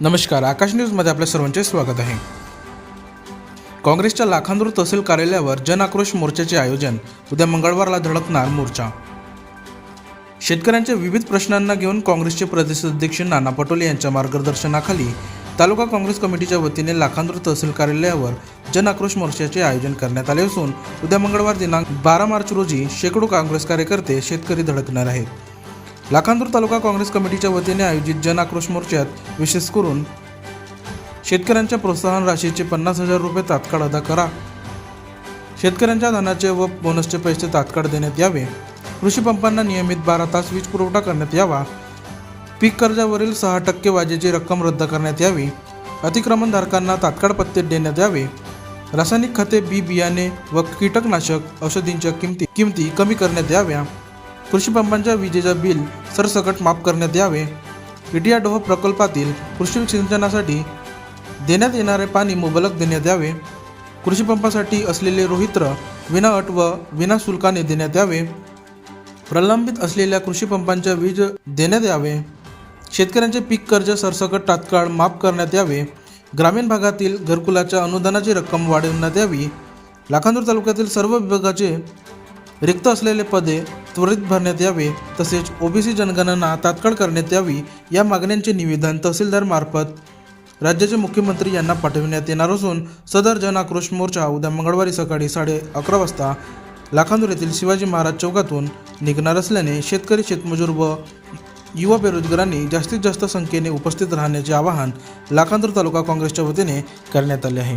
नमस्कार आकाश न्यूजमध्ये आपल्या सर्वांचे स्वागत आहे. काँग्रेसच्या लाखांदूर तहसील कार्यालयावर जन आक्रोश मोर्चाचे आयोजन उद्या मंगळवारला धडकणार मोर्चा. शेतकऱ्यांच्या विविध प्रश्नांना घेऊन काँग्रेसचे प्रदेशाध्यक्ष नाना पटोले यांच्या मार्गदर्शनाखाली तालुका काँग्रेस कमिटीच्या वतीने लाखांदूर तहसील कार्यालयावर जन आक्रोश मोर्चाचे आयोजन करण्यात आले असून उद्या मंगळवार दिनांक बारा मार्च रोजी शेकडो काँग्रेस कार्यकर्ते शेतकरी धडकणार आहेत. लाखांदूर तालुका काँग्रेस कमिटीच्या वतीने आयोजित जन आक्रोश मोर्चात विशेष करून शेतकऱ्यांच्या प्रोत्साहन राशीचे पन्नास हजार रुपये तात्काळ अदा करा. शेतकऱ्यांच्या धनाचे व बोनसचे पैसे तात्काळ देण्यात यावे. कृषी पंपांना नियमित बारा तास वीज पुरवठा करण्यात यावा. पीक कर्जावरील सहा टक्के वाजेची रक्कम रद्द करण्यात यावी. अतिक्रमणधारकांना तात्काळ पत्ते देण्यात यावे. रासायनिक खते बी बियाणे व कीटकनाशक औषधींच्या किमती किमती कमी करण्यात याव्या. कृषीपंपांच्या विजेचा बिल सरसकट माफ करण्यात यावे. इडियाडोह प्रकल्पातील कृषी सिंचनासाठी देण्यात येणारे पाणी मुबलक देण्यात यावे. कृषीपंपासाठी असलेले रोहित्र विना अट व विना शुल्काने देण्यात यावे. प्रलंबित असलेल्या कृषीपंपांच्या वीज देण्यात यावे. शेतकऱ्यांचे पीक कर्ज सरसकट तात्काळ माफ करण्यात यावे. ग्रामीण भागातील घरकुलाच्या अनुदानाची रक्कम वाढवण्यात यावी. लाखांदूर तालुक्यातील सर्व विभागाचे रिक्त असलेले पदे त्वरित भरण्यात यावे तसेच ओबीसी जनगणना तात्काळ करण्यात यावी या मागण्यांचे निवेदन तहसीलदारमार्फत राज्याचे मुख्यमंत्री यांना पाठविण्यात येणार असून सदर जन आक्रोश मोर्चा उद्या मंगळवारी सकाळी साडे अकरा वाजता लाखांदूर येथील शिवाजी महाराज चौकातून निघणार असल्याने शेतकरी शेतमजूर व युवा बेरोजगारांनी जास्तीत जास्त संख्येने उपस्थित राहण्याचे आवाहन लाखांदूर तालुका काँग्रेसच्या वतीने करण्यात आले आहे.